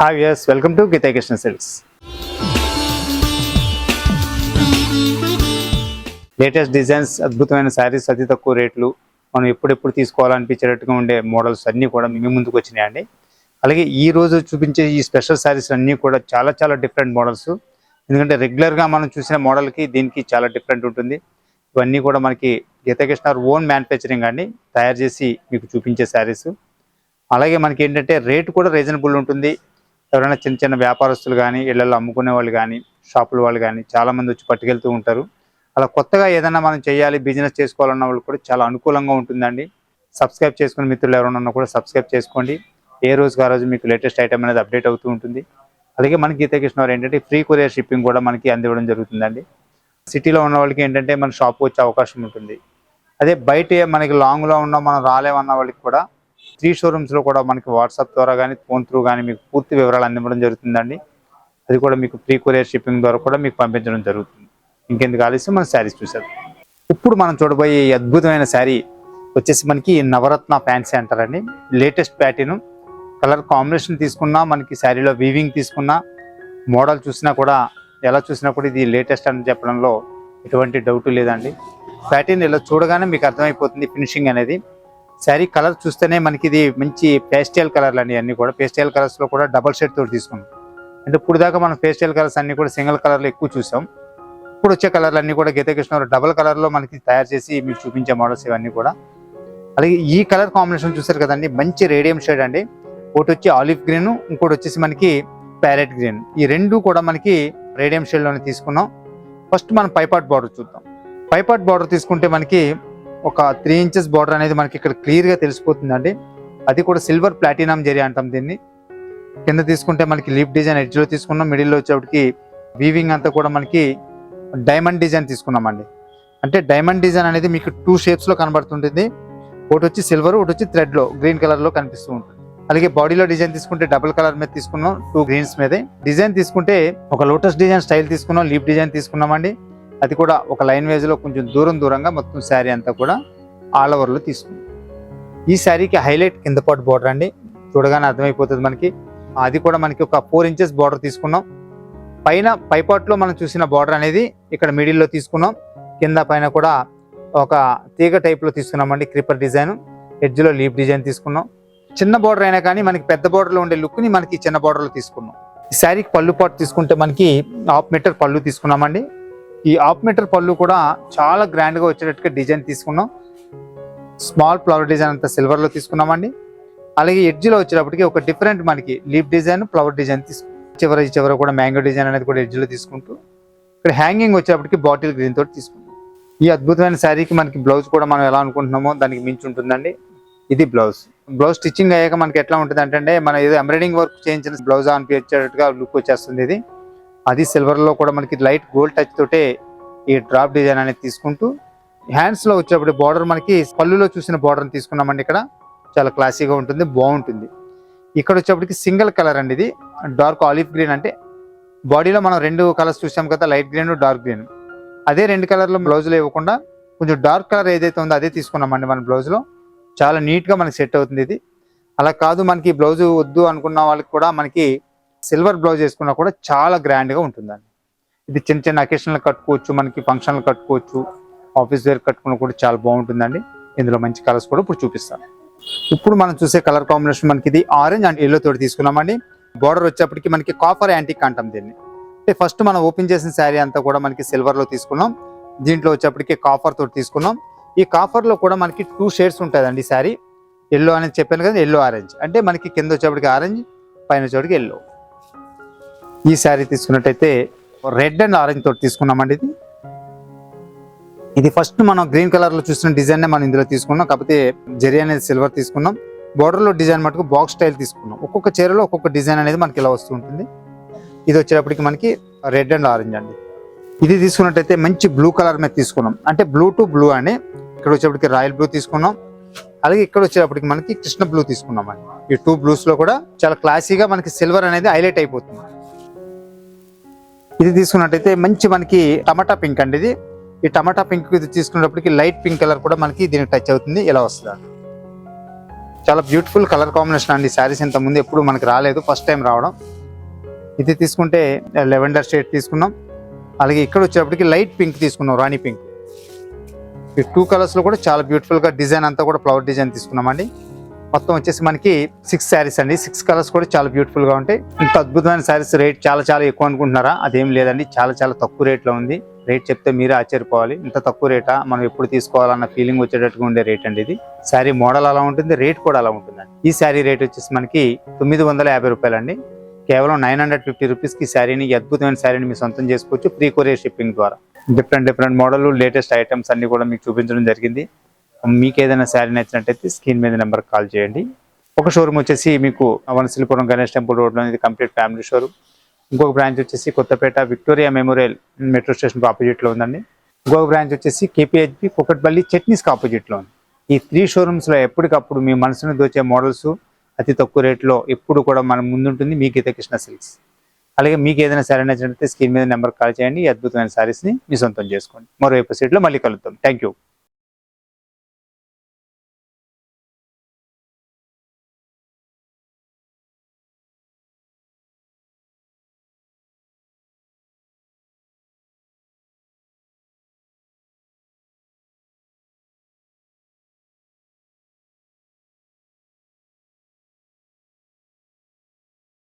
Hi yes welcome to Geetha Krishna silks latest designs అద్భుతమైన శారీస్ అతి తక్కువ రేట్లు మనం ఎప్పుడెప్పుడు తీసుకోవాలనిపించేటట్టుగా ఉండే మోడల్స్ అన్నీ కూడా మీ ముందుకు వచ్చినాయండి అలాగే ఈ రోజు చూపించే ఈ స్పెషల్ శారీస్ అన్నీ కూడా చాలా చాలా డిఫరెంట్ మోడల్స్ ఎందుకంటే రెగ్యులర్గా మనం చూసిన మోడల్కి దీనికి చాలా డిఫరెంట్ ఉంటుంది. ఇవన్నీ కూడా మనకి గీతాకృష్ణ ఓన్ మ్యానుఫ్యాక్చరింగ్ అండి. తయారు చేసి మీకు చూపించే శారీస్ అలాగే మనకి ఏంటంటే రేటు కూడా రీజనబుల్ ఉంటుంది. ఎవరైనా చిన్న చిన్న వ్యాపారస్తులు కానీ ఇళ్ళలో అమ్ముకునే వాళ్ళు కానీ షాపుల వాళ్ళు కానీ చాలామంది వచ్చి పట్టుకెళ్తూ ఉంటారు. అలా కొత్తగా ఏదైనా మనం చేయాలి బిజినెస్ చేసుకోవాలన్న వాళ్ళు కూడా చాలా అనుకూలంగా ఉంటుందండి. సబ్స్క్రైబ్ చేసుకుని మిత్రులు ఎవరైనా ఉన్నా కూడా సబ్స్క్రైబ్ చేసుకోండి. ఏ రోజుకి ఆ రోజు మీకు లేటెస్ట్ ఐటమ్ అనేది అప్డేట్ అవుతూ ఉంటుంది. అలాగే మన గీతకృష్ణ వారు ఏంటంటే ఫ్రీ కొరియర్ షిప్పింగ్ కూడా మనకి అందివ్వడం జరుగుతుందండి. సిటీలో ఉన్న వాళ్ళకి ఏంటంటే మన షాప్ వచ్చే అవకాశం ఉంటుంది. అదే బయట మనకి లాంగ్లో ఉన్న మనం రాలేమన్న వాళ్ళకి కూడా త్రీ షోరూమ్స్లో కూడా మనకి వాట్సాప్ ద్వారా కానీ ఫోన్ త్రూ కానీ మీకు పూర్తి వివరాలు అందివ్వడం జరుగుతుందండి. అది కూడా మీకు ఫ్రీ కొరియర్ షిప్పింగ్ ద్వారా కూడా మీకు పంపించడం జరుగుతుంది. ఇంకెందుకు ఆలస్యం? మన శారీస్ చూసారు ఇప్పుడు మనం చూడబోయే అద్భుతమైన శారీ వచ్చేసి మనకి నవరత్న ఫ్యాన్సీ అంటారండి. లేటెస్ట్ ప్యాటర్న్ కలర్ కాంబినేషన్ తీసుకున్నా మనకి శారీలో వీవింగ్ తీసుకున్నా మోడల్ చూసినా కూడా ఎలా చూసినా కూడా ఇది లేటెస్ట్ అని చెప్పడంలో ఎటువంటి డౌట్ లేదండి. ప్యాటర్న్ ఇలా చూడగానే మీకు అర్థమైపోతుంది ఫినిషింగ్ అనేది. శారీ కలర్ చూస్తేనే మనకి ఇది మంచి పేస్టల్ కలర్లు అండి అన్నీ కూడా పేస్టల్ కలర్స్లో కూడా డబల్ షేడ్ తోటి తీసుకున్నాం. అంటే ఇప్పుడు దాకా మనం పేస్టల్ కలర్స్ అన్నీ కూడా సింగిల్ కలర్లో ఎక్కువ చూసాం. ఇప్పుడు వచ్చే కలర్లు అన్నీ కూడా గీతకృష్ణ డబల్ కలర్లో మనకి తయారు చేసి మీకు చూపించే మోడల్స్ ఇవన్నీ కూడా. అలాగే ఈ కలర్ కాంబినేషన్ చూసారు కదండి మంచి రేడియం షేడ్ అండి. ఒకటి వచ్చి ఆలివ్ గ్రీన్ ఇంకోటి వచ్చేసి మనకి ప్యారెట్ గ్రీన్ ఈ రెండు కూడా మనకి రేడియం షేడ్లోనే తీసుకున్నాం. ఫస్ట్ మనం పైపాట్ బార్డర్ చూద్దాం. పైపాట్ బార్డర్ తీసుకుంటే మనకి ఒక త్రీ ఇంచెస్ బార్డర్ అనేది మనకి ఇక్కడ క్లియర్గా తెలిసిపోతుందండి. అది కూడా సిల్వర్ ప్లాటినం జెరీ అంటాం దీన్ని. కింద తీసుకుంటే మనకి లీఫ్ డిజైన్ ఎడ్జ్లో తీసుకున్నాం మిడిల్లో వీవింగ్ అంతా కూడా మనకి డైమండ్ డిజైన్ తీసుకున్నామండి. అంటే డైమండ్ డిజైన్ అనేది మీకు టూ షేప్స్లో కనబడుతుంటుంది. ఒకటి వచ్చి సిల్వర్ ఒకటి వచ్చి థ్రెడ్లో గ్రీన్ కలర్లో కనిపిస్తూ ఉంటుంది. అలాగే బాడీలో డిజైన్ తీసుకుంటే డబుల్ కలర్ మీద తీసుకున్నాం టూ గ్రీన్స్ మీదే. డిజైన్ తీసుకుంటే ఒక లోటస్ డిజైన్ స్టైల్ తీసుకున్నాం లీఫ్ డిజైన్ తీసుకున్నామండి. అది కూడా ఒక లైన్ వేజ్లో కొంచెం దూరం దూరంగా మొత్తం శారీ అంతా కూడా ఆల్ ఓవర్లో తీసుకున్నాం ఈ శారీకి హైలైట్ కింద పాటు బార్డర్ అండి. చూడగానే అర్థమైపోతుంది మనకి. అది కూడా మనకి ఒక ఫోర్ ఇంచెస్ బార్డర్ తీసుకున్నాం. పైన పైపాట్లో మనం చూసిన బార్డర్ అనేది ఇక్కడ మిడిల్లో తీసుకున్నాం. కింద పైన కూడా ఒక తీగ టైప్లో తీసుకున్నామండి creeper design edge leap leaf design తీసుకున్నాం. చిన్న బార్డర్ అయినా కానీ మనకి పెద్ద బార్డర్లో ఉండే లుక్ని మనకి చిన్న బార్డర్లో తీసుకున్నాం. ఈ శారీకి పళ్ళు పాటు తీసుకుంటే మనకి హాఫ్ మీటర్ పళ్ళు తీసుకున్నామండి. ఈ హాఫ్ మీటర్ పళ్ళు కూడా చాలా గ్రాండ్గా వచ్చేటట్టుగా డిజైన్ తీసుకున్నాం. స్మాల్ ఫ్లవర్ డిజైన్ అంతా సిల్వర్లో తీసుకున్నామండి. అలాగే ఎడ్జ్లో వచ్చేటప్పటికి ఒక డిఫరెంట్ మనకి లీఫ్ డిజైన్ ఫ్లవర్ డిజైన్ తీసుకున్నాం చివర చివర కూడా మ్యాంగో డిజైన్ అనేది కూడా ఎడ్జ్లో తీసుకుంటూ ఇక్కడ హ్యాంగింగ్ వచ్చేటప్పటికి బాటిల్ గ్రీన్ తోటి తీసుకుంటాం ఈ అద్భుతమైన శారీకి మనకి బ్లౌజ్ కూడా మనం ఎలా అనుకుంటున్నామో దానికి మించి ఉంటుందండి. ఇది బ్లౌజ్ బ్లౌజ్ స్టిచ్చింగ్ అయ్యాక మనకి ఎట్లా ఉంటుంది అంటే మనం ఏదో ఎంబ్రాయిడింగ్ వర్క్ చేయించిన బ్లౌజ్ అనిపించేటట్టుగా లుక్ వచ్చేస్తుంది ఇది. అది సిల్వర్లో కూడా మనకి లైట్ గోల్డ్ టచ్ తోటే ఈ డ్రాప్ డిజైన్ అనేది తీసుకుంటూ హ్యాండ్స్లో వచ్చేప్పుడు బార్డర్ మనకి పళ్ళులో చూసిన బార్డర్ తీసుకున్నామండి ఇక్కడ. చాలా క్లాసీగా ఉంటుంది బాగుంటుంది. ఇక్కడ వచ్చేప్పటికి సింగిల్ కలర్ అండి ఇది. డార్క్ ఆలివ్ గ్రీన్ అంటే బాడీలో మనం రెండు కలర్స్ చూసాం కదా లైట్ గ్రీన్ డార్క్ గ్రీన్ అదే రెండు కలర్లో బ్లౌజ్లో ఇవ్వకుండా కొంచెం డార్క్ కలర్ ఏదైతే ఉందో అదే తీసుకున్నామండి మన బ్లౌజ్లో చాలా నీట్గా మనకి సెట్ అవుతుంది ఇది. అలా కాదు మనకి బ్లౌజ్ వద్దు అనుకున్న వాళ్ళకి కూడా మనకి సిల్వర్ బ్లౌజ్ వేసుకున్నా కూడా చాలా గ్రాండ్గా ఉంటుందండి. ఇది చిన్న చిన్న అకేషన్లు కట్టుకోవచ్చు మనకి ఫంక్షన్లు కట్టుకోవచ్చు ఆఫీస్ వేర్ కట్టుకున్న కూడా చాలా బాగుంటుందండి. ఇందులో మంచి కలర్స్ కూడా ఇప్పుడు చూపిస్తాను. ఇప్పుడు మనం చూసే కలర్ కాంబినేషన్ మనకి ఇది ఆరెంజ్ అండ్ ఎల్లో తోటి తీసుకున్నామండి. బార్డర్ వచ్చేప్పటికి మనకి కాపర్ యాంటిక్ అంటాం దీన్ని. అంటే ఫస్ట్ మనం ఓపెన్ చేసిన శారీ అంతా కూడా మనకి సిల్వర్లో తీసుకున్నాం. దీంట్లో వచ్చేప్పటికి కాఫర్ తోటి తీసుకున్నాం. ఈ కాఫర్లో కూడా మనకి టూ షేడ్స్ ఉంటుందండి ఈ శారీ ఎల్లో అనేది చెప్పాను కదా ఎల్లో ఆరెంజ్ అంటే మనకి కింద వచ్చేప్పటికి ఆరెంజ్ పైన వచ్చేప్పటికి ఎల్లో ఈ శారీ తీసుకున్నట్టయితే రెడ్ అండ్ ఆరెంజ్ తోటి తీసుకున్నామండి ఇది. ఇది ఫస్ట్ మనం గ్రీన్ కలర్లో చూసిన డిజైన్నే మనం ఇందులో తీసుకున్నాం. కాకపోతే జెరీ అనేది సిల్వర్ తీసుకున్నాం. బోర్డర్లో డిజైన్ మటుకు బాక్స్ స్టైల్ తీసుకున్నాం. ఒక్కొక్క చీరలో ఒక్కొక్క డిజైన్ అనేది మనకి ఇలా వస్తూ ఉంటుంది. ఇది వచ్చేటప్పటికి మనకి రెడ్ అండ్ ఆరెంజ్ అండి. ఇది తీసుకున్నట్టయితే మంచి బ్లూ కలర్ మీద తీసుకున్నాం. అంటే బ్లూ టు బ్లూ అండి ఇక్కడ వచ్చేప్పటికి రాయల్ బ్లూ తీసుకున్నాం. అలాగే ఇక్కడ వచ్చేటప్పటికి మనకి కృష్ణ బ్లూ తీసుకున్నాం అండి. ఈ టూ బ్లూస్లో కూడా చాలా క్లాసీగా మనకి సిల్వర్ అనేది హైలైట్ అయిపోతుంది. ఇది తీసుకున్నట్టయితే మంచి మనకి టమాటా పింక్ అండి ఇది. ఈ టమాటా పింక్ ఇది తీసుకున్నప్పటికి లైట్ పింక్ కలర్ కూడా మనకి దీనికి టచ్ అవుతుంది ఇలా వస్తుంది. చాలా బ్యూటిఫుల్ కలర్ కాంబినేషన్ అండి శారీస్ ఇంత ముందు ఎప్పుడు మనకి రాలేదు ఫస్ట్ టైం రావడం. ఇది తీసుకుంటే లెవెండర్ షేడ్ తీసుకున్నాం. అలాగే ఇక్కడ వచ్చేటప్పటికి లైట్ పింక్ తీసుకున్నాం రాణి పింక్. ఈ టూ కలర్స్లో కూడా చాలా బ్యూటిఫుల్గా డిజైన్ అంతా కూడా ఫ్లవర్ డిజైన్ తీసుకున్నామండి. మొత్తం వచ్చేసి మనకి సిక్స్ శారీస్ అండి. సిక్స్ కలర్స్ కూడా చాలా బ్యూటిఫుల్గా ఉంటాయి. ఇంత అద్భుతమైన శారీస్ రేట్ చాలా చాలా ఎక్కువ అనుకుంటున్నారా? అదేం లేదండి. చాలా చాలా తక్కువ రేట్లో ఉంది. రేట్ చెప్తే మీరే ఆశ్చర్యపోవాలి. ఇంత తక్కువ రేటా మనం ఎప్పుడు తీసుకోవాలన్న ఫీలింగ్ వచ్చేటట్టుగా ఉండే రేట్ అండి ఇది. శారీ మోడల్ అలా ఉంటుంది. రేట్ కూడా అలా ఉంటుందండి. ఈ శారీ రేట్ వచ్చేసి మనకి తొమ్మిది వందల యాభై రూపాయలండి. కేవలం నైన్ హండ్రెడ్ ఫిఫ్టీ రూపీస్కి శారీని అద్భుతమైన శారీని మీ సొంతం చేసుకోవచ్చు. ఫ్రీ కొరియర్ షిప్పింగ్ ద్వారా. Different different model latest items అన్ని కూడా మీకు చూపించడం జరిగింది. మీకు ఏదైనా శారీ నచ్చినట్టయితే స్క్రీన్ మీద నెంబర్ కాల్ చేయండి. ఒక షోరూమ్ వచ్చేసి మీకు వనశిలిపురం గణేష్ టెంపుల్ రోడ్లో ఇది కంప్లీట్ ఫ్యామిలీ షోరూమ్ ఇంకొక బ్రాంచ్ వచ్చేసి Kothapet Victoria memorial metro station ఆపోజిట్లో ఉందండి. ఇంకొక బ్రాంచ్ వచ్చేసి కేపీహెచ్బి కుకట్పల్లి చట్నీస్కి ఆపోజిట్లో ఉంది ఈ త్రీ షోరూమ్స్లో ఎప్పటికప్పుడు మీ మనసును దోచే మోడల్స్ అతి తక్కువ రేట్లో ఎప్పుడు కూడా మన ముందుంటుంది మీ గీత కృష్ణ సిల్క్స్ అలాగే మీకు ఏదైనా శారీ నచ్చినట్లయితే స్క్రీన్ మీద నెంబర్ కాల్ చేయండి. ఈ అద్భుతమైన శారీస్ని మీ సొంతం చేసుకోండి. మరో ఎపిసోడ్లో మళ్ళీ కలుద్దాం. Thank you